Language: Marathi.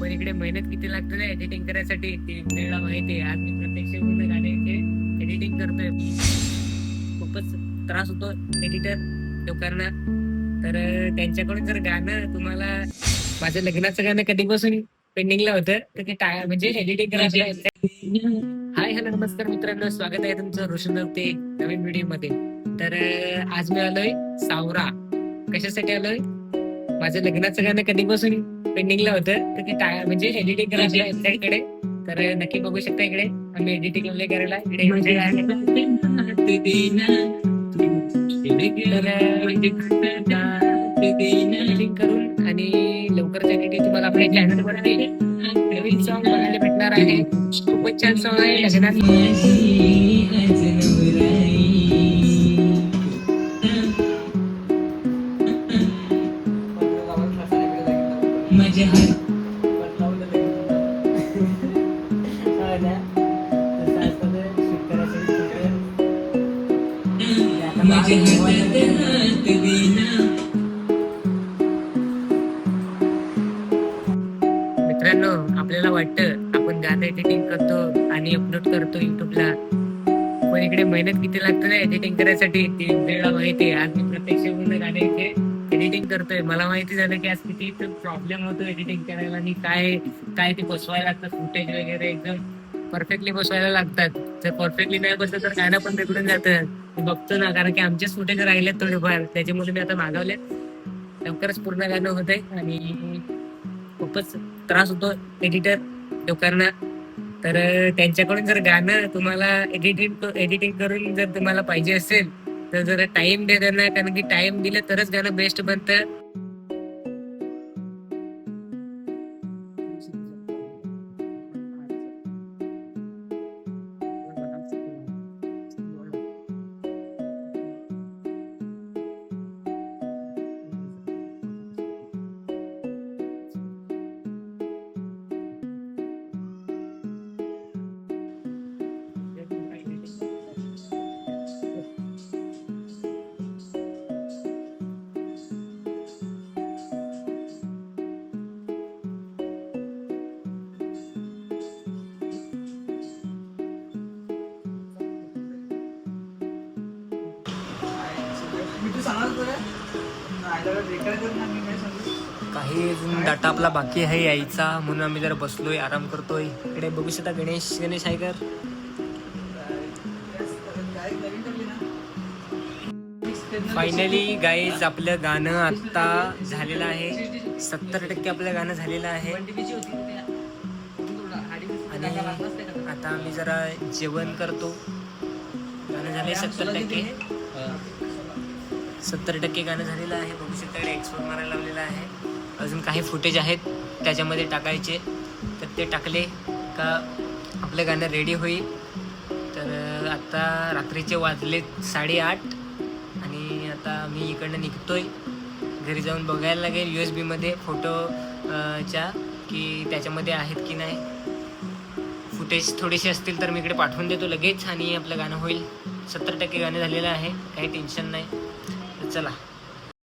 पण इकडे मेहनत किती लागते ना एडिटिंग करायसाठी ते आपल्याला माहिती आहे. आज मी प्रत्यक्ष पूर्ण गाण्याचे एडिटिंग करतोय. खूपच त्रास होतो एडिटर लोकांना. तर त्यांच्याकडून जर गाणं तुम्हाला माझं लग्नाचं गाणं कधीपासून पेंडिंगला होतं तर ते म्हणजे एडिटिंग करायचं हाय हॅलो नमस्कार मित्रांनो. स्वागत आहे तुमचं रोशन ते नवीन व्हिडिओमध्ये. तर आज मी आलोय सावरा. कशासाठी आलोय? माझं लग्नाचं गाणं कधीपासून पेंडिंगला होतं. तर ते म्हणजे एडिटिंग करायला आहे तर नक्की बघू शकता इकडे. आम्ही एडिटिंग वगैरे करायला इकडे म्हणजे करून आणि लवकरच एडिटिंग तुम्हाला आपल्या चॅनल वरती नवीन सॉन्ग बघायला भेटणार आहे. खूपच छान सॉन्ग आहे. लग्नात. देना मित्रांनो आपल्याला वाटतं आपण गाणं एडिटिंग करतो आणि अपलोड करतो युट्यूबला पण इकडे मेहनत किती लागते ना एडिटिंग करायसाठी? ती वेळा माहिती आहे. आज मी प्रत्यक्ष पूर्ण गाण्याचे एडिटिंग करतोय. मला माहिती झालं की आज किती प्रॉब्लेम होतो एडिटिंग करायला आणि काय काय ते बसवायला लागतात फुटेज वगैरे एकदम परफेक्टली बसवायला लागतात. जर परफेक्टली नाही बसलं तर गाणं पण बिघडून जातं. बघतो ना कारण की आमचेच फुटेज राहिलेत थोडेफार. त्याच्यामुळे मी आता मागवले लवकरच पूर्ण गाणं होत आहे आणि खूपच त्रास होतो एडिटर लोकांना. तर त्यांच्याकडून जर गाणं तुम्हाला एडिटिंग एडिटिंग करून जर तुम्हाला पाहिजे असेल तर जरा टाइम दे त्यांना कारण की टाइम दिलं तरच गाणं बेस्ट बनतं. काही अजून डाटा आपला बाकी आहे यायचा म्हणून आम्ही जरा बसलोय आराम करतोय. इकडे बघू शकता गणेश गणेश आयकर फायनली गाईज आपलं गाणं आता झालेलं आहे. सत्तर टक्के आपलं गाणं झालेलं आहे. आणि आता आम्ही जरा जेवण करतो. गाणं झाले सत्तर टक्के. सत्तर टक्के गाणं झालेलं आहे. बघू शकता एक्सपोर्ट मारायला लावलेलं आहे. अजून काही फुटेज आहेत. त्याच्यामध्ये टाकायचे. तर ते टाकले का आपलं गाणं रेडी होईल. तर आता रात्रीचे वाजले साडेआठ आणि आता मी इकडनं निघतोय. घरी जाऊन बघायला लागेल यू एस बीमध्ये फोटो च्या की त्याच्यामध्ये आहेत की नाही. फुटेज थोडेसे असतील तर मी इकडे पाठवून देतो लगेच आणि आपलं गाणं होईल. सत्तर टक्के गाणं झालेलं आहे. काही टेन्शन नाही. 进来。